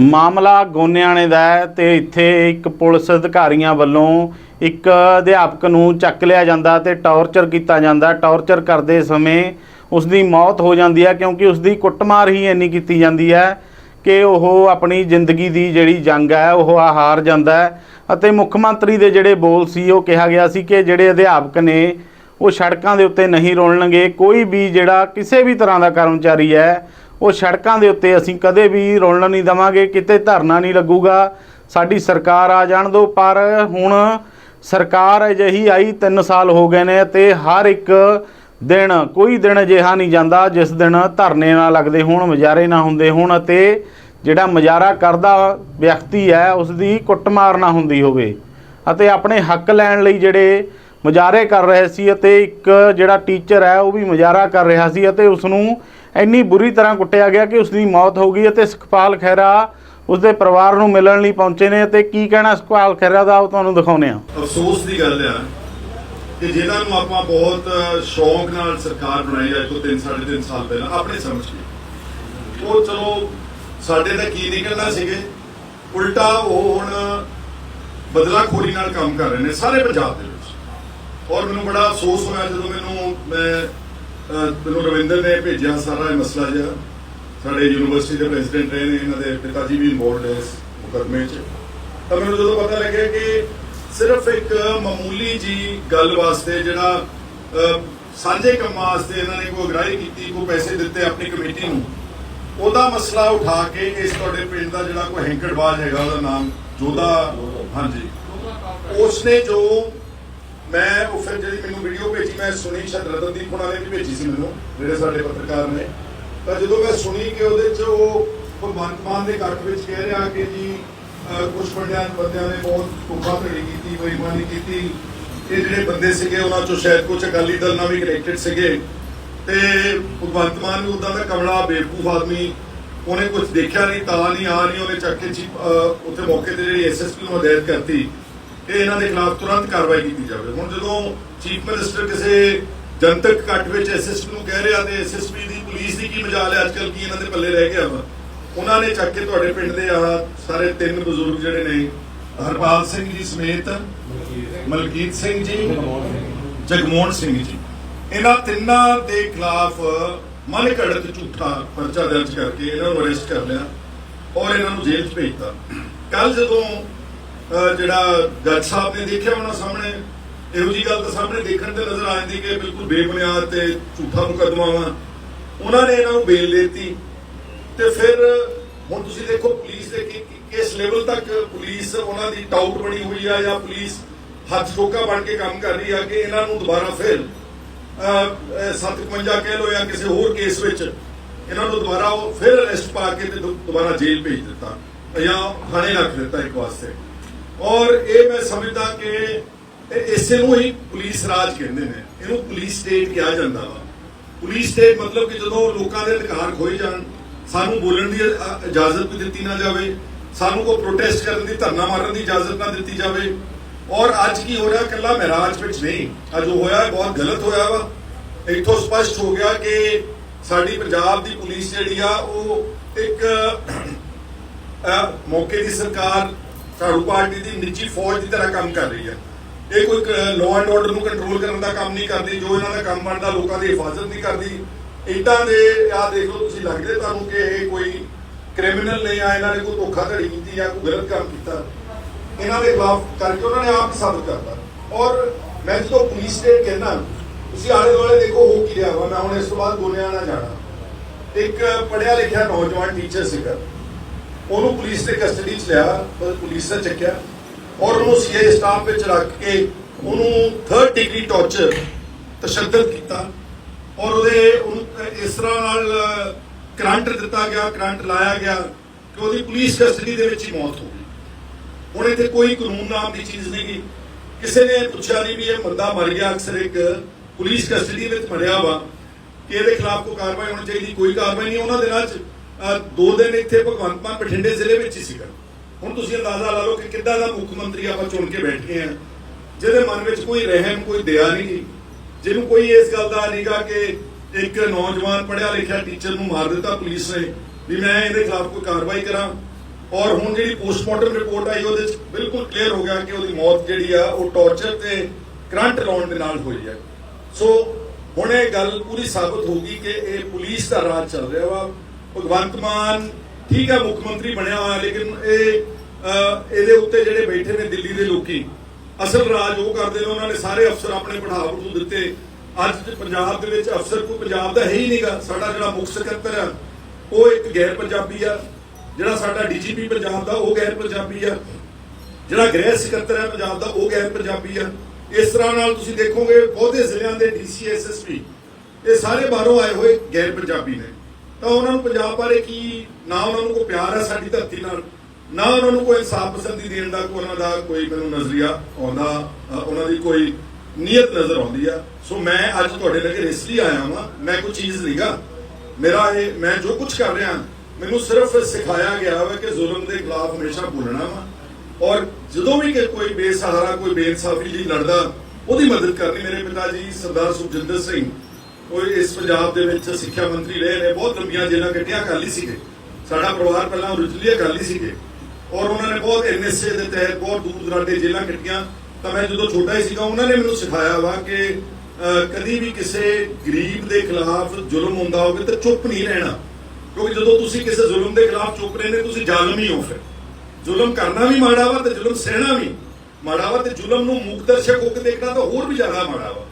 ਮਾਮਲਾ ਗੋਨਿਆਣੇ ਦਾ ਹੈ ਤੇ ਇੱਥੇ ਇੱਕ ਪੁਲਿਸ ਅਧਿਕਾਰੀਆਂ ਵੱਲੋਂ ਇੱਕ ਅਧਿਆਪਕ ਨੂੰ ਚੱਕ ਲਿਆ ਜਾਂਦਾ ਤੇ ਟੌਰਚਰ ਕੀਤਾ ਜਾਂਦਾ। ਟੌਰਚਰ ਕਰਦੇ ਸਮੇਂ ਉਸ ਦੀ ਮੌਤ ਹੋ ਜਾਂਦੀ ਹੈ ਕਿਉਂਕਿ ਉਸ ਦੀ ਕੁੱਟਮਾਰ ਹੀ ਇੰਨੀ ਕੀਤੀ ਜਾਂਦੀ ਹੈ ਕਿ ਉਹ ਆਪਣੀ ਜ਼ਿੰਦਗੀ ਦੀ ਜਿਹੜੀ ਜੰਗ ਹੈ, ਉਹ ਹਾਰ ਜਾਂਦਾ ਹੈ ਅਤੇ ਮੁੱਖ ਮੰਤਰੀ ਦੇ ਜਿਹੜੇ ਬੋਲ ਸੀ, ਉਹ ਕਿਹਾ ਗਿਆ ਸੀ ਕਿ ਜਿਹੜੇ ਅਧਿਆਪਕ ਨੇ, ਉਹ ਸੜਕਾਂ ਦੇ ਉੱਤੇ ਨਹੀਂ ਰੋਲਣਗੇ। ਕੋਈ ਵੀ ਜਿਹੜਾ ਕਿਸੇ ਵੀ ਤਰ੍ਹਾਂ ਦਾ ਕਰਮਚਾਰੀ ਹੈ ਉਹ ਸੜਕਾਂ ਦੇ ਉੱਤੇ ਅਸੀਂ ਕਦੇ ਵੀ ਰੋਲਣ ਨਹੀਂ ਦਵਾਂਗੇ, ਕਿਤੇ ਧਰਨਾ ਨਹੀਂ ਲੱਗੂਗਾ। ਸਾਡੀ ਸਰਕਾਰ ਆ ਜਾਣ ਦਿਓ ਪਰ ਹੁਣ ਸਰਕਾਰ ਅਜਿਹੀ ਆਈ 3 ਸਾਲ ਹੋ ਗਏ ਨੇ ਤੇ ਹਰ ਇੱਕ ਦਿਨ, ਕੋਈ ਦਿਨ ਅਜਿਹਾ ਨਹੀਂ ਜਾਂਦਾ ਜਿਸ ਦਿਨ ਧਰਨੇ ਨਾ ਲੱਗਦੇ ਹੋਣ, ਮੁਜ਼ਾਹਰੇ ਨਾ ਹੁੰਦੇ ਹੋਣ ਅਤੇ ਜਿਹੜਾ ਮੁਜ਼ਾਹਰਾ ਕਰਦਾ ਵਿਅਕਤੀ ਹੈ ਉਸ ਦੀ ਕੁੱਟਮਾਰ ਨਾ ਹੁੰਦੀ ਹੋਵੇ। ਅਤੇ ਆਪਣੇ ਹੱਕ ਲੈਣ ਲਈ ਜਿਹੜੇ ਮੁਜ਼ਾਹਰੇ ਕਰ ਰਹੇ ਸੀ ਅਤੇ ਇੱਕ ਜਿਹੜਾ ਟੀਚਰ ਹੈ, ਉਹ ਵੀ ਮੁਜ਼ਾਹਰਾ ਕਰ ਰਿਹਾ ਸੀ ਅਤੇ ਉਸ ਨੂੰ ਇੰਨੀ ਬੁਰੀ ਤਰ੍ਹਾਂ ਕੁੱਟਿਆ ਗਿਆ ਕਿ ਉਸ ਦੀ ਮੌਤ ਹੋ ਗਈ ਅਤੇ ਸੁਖਪਾਲ ਖਹਿਰਾ ਉਸ ਦੇ ਪਰਿਵਾਰ ਨੂੰ ਮਿਲਣ ਲਈ ਪਹੁੰਚੇ ਨੇ ਅਤੇ ਕੀ ਕਹਿਣਾ ਸੁਖਪਾਲ ਖਹਿਰਾ ਦਾ, ਉਹ ਤੁਹਾਨੂੰ ਦਿਖਾਉਂਦੇ ਹਾਂ। ਅਫਸੋਸ ਦੀ ਗੱਲ ਆ ਕਿ ਜਿਨ੍ਹਾਂ ਨੂੰ ਆਪਾਂ ਬਹੁਤ ਸ਼ੌਂਕ ਨਾਲ ਸਰਕਾਰ ਬਣਾਈ ਅੱਜ ਤੋਂ 3 3.5 ਸਾਲ ਪਹਿਲਾਂ, ਆਪਣੇ ਸਮਝ ਕੇ। ਉਹ ਚਲੋ, ਸਾਡੇ ਤਾਂ ਕੀ ਨਿਕਲਣਾ ਸੀਗੇ? ਉਲਟਾ ਉਹ ਹੁਣ ਬਦਲਾਖੋਰੀ ਨਾਲ ਕੰਮ ਕਰ ਰਹੇ ਨੇ, ਸਾਰੇ ਪੰਜਾਬ ਦੇ ਵਿੱਚ। ਔਰ ਮੈਨੂੰ ਬੜਾ ਅਫਸੋਸ ਹੋਇਆ ਜਦੋਂ ਮੈਨੂੰ ਮੈਂ ਮੈਨੂੰ ਰਵਿੰਦਰ ਨੇ ਭੇਜਿਆ ਸਾਰਾ ਇਹ ਮਸਲਾ ਜਿਹਾ ਸਾਡੇ ਯੂਨੀਵਰਸਿਟੀ ਦੇ ਪ੍ਰੈਜ਼ੀਡੈਂਟ ਰਹੇ ਨੇ ਇਹਨਾਂ ਦੇ ਪਿਤਾ ਜੀ ਵੀ ਇਨਵੋਲਡ ਨੇ ਇਸ ਮੁਕੱਦਮੇ 'ਚ। ਤਾਂ ਮੈਨੂੰ ਜਦੋਂ ਪਤਾ ਲੱਗਿਆ ਕਿ ਸਿਰਫ ਇੱਕ ਮਾਮੂਲੀ ਜੀ ਗੱਲ ਵਾਸਤੇ ਜਿਹੜਾ ਸਾਂਝੇ ਕੰਮਾਂ ਵਾਸਤੇ ਇਹਨਾਂ ਨੇ ਕੋਈ ਅਗਰਾਈ ਕੀਤੀ ਕੋਈ ਪੈਸੇ ਦਿੱਤੇ ਆਪਣੀ ਕਮੇਟੀ ਨੂੰ ਉਹਦਾ ਮਸਲਾ ਉਠਾ ਕੇ ਇਸ ਤੁਹਾਡੇ ਪਿੰਡ ਦਾ ਜਿਹੜਾ ਕੋਈ ਹੈਂਕੜਬਾਜ਼ ਹੈਗਾ ਉਹਦਾ ਨਾਮ ਜੋਦਾ ਹਾਂਜੀ। ਉਸਨੇ ਜੋ ਮੈਂ ਉਹ ਫਿਰ ਜਿਹੜੀ ਮੈਨੂੰ ਵੀਡੀਓ ਮੈਂ ਸੁਣੀ ਸ਼ਾਇਦ ਰਤਨਦੀਪ ਹੁਣਾਂ ਨੇ ਵੀ ਭੇਜੀ ਸੀ ਮੈਨੂੰ, ਜਿਹੜੇ ਸਾਡੇ ਪੱਤਰਕਾਰ ਨੇ। ਤਾਂ ਜਦੋਂ ਮੈਂ ਸੁਣੀ ਕਿ ਉਹਦੇ 'ਚ ਉਹ ਭਗਵੰਤ ਮਾਨ ਦੇ ਇਕੱਠ ਵਿੱਚ ਕਹਿ ਰਿਹਾ ਕਿ ਜੀ ਕੁਝ ਬੰਦਿਆਂ ਬੰਦਿਆਂ ਨੇ ਬਹੁਤ ਧੋਖਾਧੜੀ ਕੀਤੀ, ਬੇਈਮਾਨੀ ਕੀਤੀ ਇਹ ਜਿਹੜੇ ਬੰਦੇ ਸੀਗੇ ਉਹਨਾਂ 'ਚੋਂ ਸ਼ਾਇਦ ਕੁਝ ਅਕਾਲੀ ਦਲ ਨਾਲ ਵੀ ਕਨੈਕਟਡ ਸੀਗੇ। ਤੇ ਭਗਵੰਤ ਮਾਨ ਵੀ ਉਦਾਂ ਦਾ ਕਮਲਾ ਬੇਵਕੂਫ ਆਦਮੀ ਉਹਨੇ ਕੁਝ ਦੇਖਿਆ ਨਹੀਂ, ਤਾਂ ਨਹੀਂ ਆ ਨਹੀਂ, ਉਹਨੇ ਚੱਕ ਕੇ ਉੱਥੇ ਮੌਕੇ ਤੇ ਜਿਹੜੀ ਐਸਐਸਪੀ ਨੂੰ ਹਦਾਇਤ ਕਰਤੀ। ਕਿ ਇਹਨਾਂ ਦੇ ਖਿਲਾਫ ਤੁਰੰਤ ਕਾਰਵਾਈ ਕੀਤੀ ਜਾਵੇ। ਹੁਣ ਜਦੋਂ ਚੀਫ ਮਿਨਿਸਟਰ ਕਿਸੇ ਜਨਤਕ ਇਕੱਠ ਵਿੱਚ ਐਸਐਸਪੀ ਨੂੰ ਕਹਿ ਰਿਹਾ ਤੇ ਐਸਐਸਪੀ ਦੀ, ਪੁਲਿਸ ਦੀ ਕੀ ਮਜਾਲ ਹੈ? ਅੱਜਕੱਲ ਕੀ ਇਹਨਾਂ ਦੇ ਪੱਲੇ ਰਹਿ ਗਿਆ ਵਾ? ਉਹਨਾਂ ਨੇ ਚੱਕ ਕੇ ਤੁਹਾਡੇ ਪਿੰਡ ਦੇ ਆ ਸਾਰੇ ਤਿੰਨ ਬਜ਼ੁਰਗ ਜਿਹੜੇ ਨੇ, ਹਰਪਾਲ ਸਿੰਘ ਜੀ ਸਮੇਤ ਮਲਕੀਤ ਸਿੰਘ ਜੀ, ਜਗਮੋਹਨ ਸਿੰਘ ਜੀ। ਇਹਨਾਂ ਤਿੰਨਾਂ ਦੇ ਖਿਲਾਫ ਮਨ ਘੜਤ ਝੂਠਾ ਪਰਚਾ ਦਰਜ ਕਰਕੇ ਇਹਨਾਂ ਨੂੰ ਅਰੈਸਟ ਕਰ ਲਿਆ ਔਰ ਇਹਨਾਂ ਨੂੰ ਜੇਲ੍ਹ 'ਚ ਭੇਜਤਾ। ਕੱਲ ਜਦੋਂ ਜਿਹੜਾ ਜੱਜ ਸਾਹਿਬ ਨੇ ਦੇਖਿਆ ਉਹਨਾਂ ਸਾਹਮਣੇ, ਇਹੋ ਜੀ ਗੱਲ ਤਾਂ ਸਾਹਮਣੇ ਦੇਖਣ ਤੇ ਨਜ਼ਰ ਆ ਜਾਂਦੀ ਕਿ ਬਿਲਕੁਲ ਬੇਬੁਨਿਆਦ ਤੇ ਝੂਠਾ ਮੁਕੱਦਮਾ ਵਾ। ਉਹਨਾਂ ਨੇ ਇਹਨਾਂ ਨੂੰ ਬੇਲ ਦੇਤੀ। ਤੇ ਫਿਰ ਹੁਣ ਤੁਸੀਂ ਦੇਖੋ ਪੁਲਿਸ ਦੇ ਕਿ- ਕਿਸ ਲੈਵਲ ਤੱਕ ਪੁਲਿਸ ਉਹਨਾਂ ਦੀ ਟਾਊਟ ਬਣੀ ਹੋਈ ਆ ਜਾਂ ਪੁਲਿਸ ਹੱਥ ਸੋਕਾ ਬਣ ਕੇ ਕੰਮ ਕਰ ਰਹੀ ਆ ਕਿ ਇਹਨਾਂ ਨੂੰ ਦੁਬਾਰਾ ਫਿਰ 751 ਕਹਿ ਲੋ ਜਾਂ ਕਿਸੇ ਹੋਰ ਕੇਸ ਵਿੱਚ ਇਹਨਾਂ ਨੂੰ ਦੁਬਾਰਾ ਉਹ ਫਿਰ ਅਰੈਸਟ ਪਾ ਕੇ ਤੇ ਦੁਬਾਰਾ ਜੇਲ੍ਹ ਭੇਜ ਦਿੱਤਾ। ਜਾਂ ਥਾਣੇ ਰੱਖ ਦਿੱਤਾ ਇੱਕ ਵਾਸਤੇ। ਔਰ ਇਹ ਮੈਂ ਸਮਝਦਾ ਕਿ ਇਸੇ ਨੂੰ ਹੀ ਪੁਲਿਸ ਰਾਜ ਕਹਿੰਦੇ ਨੇ। ਇਹਨੂੰ ਪੁਲਿਸ ਸਟੇਟ ਕਿਹਾ ਜਾਂਦਾ ਵਾ। ਪੁਲਿਸ ਸਟੇਟ ਮਤਲਬ ਕਿ ਜਦੋਂ ਲੋਕਾਂ ਦੇ ਅਧਿਕਾਰ ਖੋਏ ਜਾਣ, ਸਾਨੂੰ ਬੋਲਣ ਦੀ ਇਜਾਜ਼ਤ ਵੀ ਦਿੱਤੀ ਨਾ ਜਾਵੇ, ਸਾਨੂੰ ਕੋਈ ਪ੍ਰੋਟੈਸਟ ਕਰਨ ਦੀ, ਧਰਨਾ ਮਾਰਨ ਦੀ ਇਜਾਜ਼ਤ ਨਾ ਦਿੱਤੀ ਜਾਵੇ। ਔਰ ਅੱਜ ਕੀ ਹੋ ਰਿਹਾ ਕੱਲਾ ਮਹਿਰਾਜ ਵਿੱਚ ਨਹੀਂ। ਅੱਜ ਹੋਇਆ, ਬਹੁਤ ਗਲਤ ਹੋਇਆ ਵਾ। ਇੱਥੋਂ ਸਪਸ਼ਟ ਹੋ ਗਿਆ ਕਿ ਸਾਡੀ ਪੰਜਾਬ ਦੀ ਪੁਲਿਸ ਜਿਹੜੀ ਆ, ਉਹ ਇੱਕ ਮੌਕੇ ਦੀ ਸਰਕਾਰ ਝਾੜੂ ਪਾਰਟੀ ਦੀ ਨਿੱਜੀ ਫੌਜ ਦੀ ਤਰ੍ਹਾਂ ਕੰਮ ਕਰ ਰਹੀ ਹੈ। ਇਹ ਕੋਈ ਲਾਅ ਐਂਡ ਆਰਡਰ ਨੂੰ ਕੰਟਰੋਲ ਕਰਨ ਦਾ ਕੰਮ ਨਹੀਂ ਕਰਦੀ, ਜੋ ਇਹਨਾਂ ਦਾ ਕੰਮ ਬਣਦਾ ਲੋਕਾਂ ਦੀ ਹਿਫਾਜ਼ਤ ਨਹੀਂ ਕਰਦੀ। ਇਦਾਂ ਦੇ ਆ ਦੇਖ ਲਓ ਤੁਸੀਂ ਲੱਗਦੇ ਤੁਹਾਨੂੰ ਕਿ ਇਹ ਕੋਈ ਕ੍ਰਿਮੀਨਲ ਨੇ ਜਾਂ ਇਹਨਾਂ ਨੇ ਕੋਈ ਧੋਖਾਧੜੀ ਕੀਤੀ ਜਾਂ ਕੋਈ ਗਲਤ ਕੰਮ ਕੀਤਾ। ਇਹਨਾਂ ਦੇ ਖਿਲਾਫ ਕਰਕੇ ਉਹਨਾਂ ਨੇ ਆਪ ਸਾਬਤ ਕਰਤਾ। ਔਰ ਮੈਂ ਜਦੋਂ ਪੁਲਿਸ ਸਟੇਟ ਕਹਿੰਦਾ, ਤੁਸੀਂ ਆਲੇ ਦੁਆਲੇ ਦੇਖੋ ਹੋ ਕੀ ਰਿਹਾ ਵਾ, ਮੈਂ ਹੁਣ ਇਸ ਤੋਂ ਬਾਅਦ ਗੋਨਿਆਂ ਨਾ ਜਾਣਾ। ਇੱਕ ਪੜਿਆ ਲਿਖਿਆ ਨੌਜਵਾਨ ਟੀਚਰ ਸੀਗਾ। ਉਹਨੂੰ ਪੁਲਿਸ ਦੇ ਕਸਟਡੀ 'ਚ ਲਿਆ ਪੁਲਿਸ ਨੇ ਚੱਕਿਆ ਔਰ ਉਹਨੂੰ ਸੀਆਈ ਸਟਾਫ ਵਿੱਚ ਰੱਖ ਕੇ ਉਹਨੂੰ 3rd ਡਿਗਰੀ ਟੌਰਚਰ ਤਸ਼ੱਦਦ ਕੀਤਾ ਔਰ ਉਹਦੇ, ਉਹਨੂੰ ਇਸ ਤਰ੍ਹਾਂ ਨਾਲ ਕਰੰਟ ਦਿੱਤਾ ਗਿਆ, ਕਰੰਟ ਲਾਇਆ ਗਿਆ ਕਿ ਉਹਦੀ ਪੁਲਿਸ ਕਸਟਡੀ ਦੇ ਵਿੱਚ ਹੀ ਮੌਤ ਹੋ ਗਈ। ਹੁਣ ਇੱਥੇ ਕੋਈ ਕਾਨੂੰਨ ਨਾਮ ਦੀ ਚੀਜ਼ ਨਹੀਂ ਗੀ ਕਿਸੇ ਨੇ ਪੁੱਛਿਆ ਨਹੀਂ ਵੀ ਇਹ ਬੰਦਾ ਮਰ ਗਿਆ ਅਕਸਰ ਇੱਕ ਪੁਲਿਸ ਕਸਟਡੀ ਵਿੱਚ ਮਰਿਆ ਵਾ ਕਿ ਇਹਦੇ ਖਿਲਾਫ ਕੋਈ ਕਾਰਵਾਈ ਹੋਣੀ ਚਾਹੀਦੀ, ਕੋਈ ਕਾਰਵਾਈ ਨਹੀਂ, ਉਹਨਾਂ ਦਿਨਾਂ 'ਚ ਦੋ ਦਿਨ ਇੱਥੇ ਭਗਵੰਤ ਮਾਨ ਬਠਿੰਡੇ ਜ਼ਿਲ੍ਹੇ ਵਿੱਚ ਹੀ ਸੀਗਾ। ਹੁਣ ਤੁਸੀਂ ਅੰਦਾਜ਼ਾ ਲਾ ਲਓ ਕਿ ਕਿੱਦਾਂ ਦਾ ਮੁੱਖ ਮੰਤਰੀ ਆਪਾਂ ਚੁਣ ਕੇ ਬੈਠੇ ਆ ਜਿਹਦੇ ਮਨ ਵਿੱਚ ਕੋਈ ਰਹਿਮ, ਕੋਈ ਦਇਆ ਨਹੀਂ ਜਿਹਨੂੰ ਕੋਈ ਇਸ ਗੱਲ ਦਾ ਨਹੀਂਗਾ ਕਿ ਇੱਕ ਨੌਜਵਾਨ ਪੜ੍ਹਿਆ ਲਿਖਿਆ ਟੀਚਰ ਨੂੰ ਮਾਰ ਦਿੱਤਾ ਪੁਲਿਸ ਨੇ, ਵੀ ਮੈਂ ਇਹਦੇ ਖਿਲਾਫ ਕੋਈ ਕਾਰਵਾਈ ਕਰਾਂ। ਔਰ ਹੁਣ ਜਿਹੜੀ ਪੋਸਟਮਾਰਟਮ ਰਿਪੋਰਟ ਆਈ, ਉਹਦੇ ਵਿੱਚ ਬਿਲਕੁਲ ਕਲੀਅਰ ਹੋ ਗਿਆ ਕਿ ਉਹਦੀ ਮੌਤ ਜਿਹੜੀ ਆ, ਉਹ ਟੌਰਚਰ ਤੇ ਕਰੰਟ ਲਾਉਣ ਦੇ ਨਾਲ ਹੋਈ ਹੈ ਸੋ ਹੁਣ ਇਹ ਗੱਲ ਪੂਰੀ ਸਾਬਤ ਹੋ ਗਈ ਕਿ ਇਹ ਪੁਲਿਸ ਦਾ ਰਾਜ ਚੱਲ ਰਿਹਾ ਵਾ। ਭਗਵੰਤ ਮਾਨ ਠੀਕ ਹੈ ਮੁੱਖ ਮੰਤਰੀ ਬਣਿਆ ਹੋਇਆ, ਲੇਕਿਨ ਇਹ ਇਹਦੇ ਉੱਤੇ ਜਿਹੜੇ ਬੈਠੇ ਨੇ ਦਿੱਲੀ ਦੇ ਲੋਕੀ, ਅਸਲ ਰਾਜ ਉਹ ਕਰਦੇ ਨੇ, ਉਹਨਾਂ ਨੇ ਸਾਰੇ ਅਫਸਰ ਆਪਣੇ ਪੜਾਵ ਨੂੰ ਦਿੱਤੇ। ਅੱਜ ਪੰਜਾਬ ਦੇ ਵਿੱਚ ਅਫਸਰ ਕੋਈ ਪੰਜਾਬ ਦਾ ਹੈ ਹੀ ਨਹੀਂਗਾ। ਸਾਡਾ ਜਿਹੜਾ ਮੁੱਖ ਸਕੱਤਰ ਆ, ਉਹ ਇੱਕ ਗੈਰ ਪੰਜਾਬੀ ਆ। ਜਿਹੜਾ ਸਾਡਾ ਡੀਜੀਪੀ ਪੰਜਾਬ ਦਾ, ਉਹ ਗੈਰ ਪੰਜਾਬੀ ਆ। ਜਿਹੜਾ ਗ੍ਰਹਿ ਸਕੱਤਰ ਹੈ ਪੰਜਾਬ ਦਾ, ਉਹ ਗੈਰ ਪੰਜਾਬੀ ਆ। ਇਸ ਤਰ੍ਹਾਂ ਨਾਲ ਤੁਸੀਂ ਦੇਖੋਗੇ, ਬਹੁਤੇ ਜ਼ਿਲ੍ਹਿਆਂ ਦੇ ਡੀਸੀ ਐਸਐਸਪੀ ਇਹ ਸਾਰੇ ਬਾਹਰੋਂ ਆਏ ਹੋਏ ਗੈਰ ਪੰਜਾਬੀ ਨੇ। ਤਾਂ ਉਹਨਾਂ ਨੂੰ ਪੰਜਾਬ ਬਾਰੇ ਕੀ, ਨਾ ਉਹਨਾਂ ਨੂੰ ਕੋਈ ਪਿਆਰ ਹੈ ਸਾਡੀ ਧਰਤੀ ਨਾਲ, ਨਾ ਉਹਨਾਂ ਨੂੰ ਕੋਈ ਇਨਸਾਫ ਪਸੰਦੀ ਦੇਣ ਦਾ ਕੋਈ ਉਹਨਾਂ ਦਾ ਕੋਈ ਮੈਨੂੰ ਨਜ਼ਰੀਆ ਆਉਂਦਾ ਉਹਨਾਂ ਦੀ ਕੋਈ ਨੀਅਤ ਨਜ਼ਰ ਆਉਂਦੀ ਆ। ਸੋ ਮੈਂ ਅੱਜ ਤੁਹਾਡੇ ਲਗੇ ਇਸ ਲਈ ਆਇਆ ਹਾਂ ਮੈਂ ਕੋਈ ਚੀਜ਼ ਨਹੀਂਗਾ। ਮੇਰਾ ਇਹ, ਮੈਂ ਜੋ ਕੁਝ ਕਰ ਰਿਹਾ, ਮੈਨੂੰ ਸਿਰਫ ਸਿਖਾਇਆ ਗਿਆ ਵਾ ਕਿ ਜ਼ੁਲਮ ਦੇ ਖਿਲਾਫ ਹਮੇਸ਼ਾ ਬੋਲਣਾ ਵਾ। ਔਰ ਜਦੋਂ ਵੀ ਕੋਈ ਬੇਸਹਾਰਾ, ਕੋਈ ਬੇਇਨਸਾਫੀ ਲਈ ਲੜਦਾ, ਉਹਦੀ ਮਦਦ ਕਰਨੀ ਮੇਰੇ ਪਿਤਾ ਜੀ ਸਰਦਾਰ ਸੁਖਜਿੰਦਰ ਸਿੰਘ। ਉਹ ਇਸ ਪੰਜਾਬ ਦੇ ਵਿੱਚ ਸਿੱਖਿਆ ਮੰਤਰੀ ਰਹੇ ਨੇ, ਬਹੁਤ ਲੰਬੀਆਂ ਜੇਲਾਂ ਕੱਟੀਆਂ ਅਕਾਲੀ ਸੀਗੇ। ਸਾਡਾ ਪਰਿਵਾਰ ਪਹਿਲਾਂ originally ਅਕਾਲੀ ਸੀਗੇ। ਔਰ ਉਹਨਾਂ ਨੇ ਬਹੁਤ ਐਨਐਸਏ ਦੇ ਤਹਿਤ ਬਹੁਤ ਦੂਰ ਦਰਾਡੇ ਜੇਲਾਂ ਕੱਟੀਆਂ। ਤਾਂ ਮੈਂ ਜਦੋਂ ਛੋਟਾ ਹੀ ਸੀਗਾ, ਉਹਨਾਂ ਨੇ ਮੈਨੂੰ ਸਿਖਾਇਆ ਵਾ ਕਿ ਕਦੀ ਵੀ ਕਿਸੇ ਗਰੀਬ ਦੇ ਖਿਲਾਫ ਜ਼ੁਲਮ ਹੁੰਦਾ ਹੋਵੇ ਤਾਂ ਚੁੱਪ ਨਹੀਂ ਰਹਿਣਾ। ਕਿਉਂਕਿ ਜਦੋਂ ਤੁਸੀਂ ਕਿਸੇ ਜ਼ੁਲਮ ਦੇ ਖਿਲਾਫ ਚੁੱਪ ਰਹਿੰਦੇ, ਤੁਸੀਂ ਜ਼ਾਲਮ ਹੀ ਹੋ ਫਿਰ। ਜ਼ੁਲਮ ਕਰਨਾ ਵੀ ਮਾੜਾ ਵਾ ਤੇ ਜ਼ੁਲਮ ਸਹਿਣਾ ਵੀ। ਮਾੜਾ ਵਾ ਤੇ ਜ਼ੁਲਮ ਨੂੰ ਮੁਕਦਰਸ਼ਕ ਹੋ ਕੇ ਦੇਖਣਾ ਤਾਂ ਹੋਰ ਵੀ ਜ਼ਿਆਦਾ ਮਾੜਾ ਵਾ।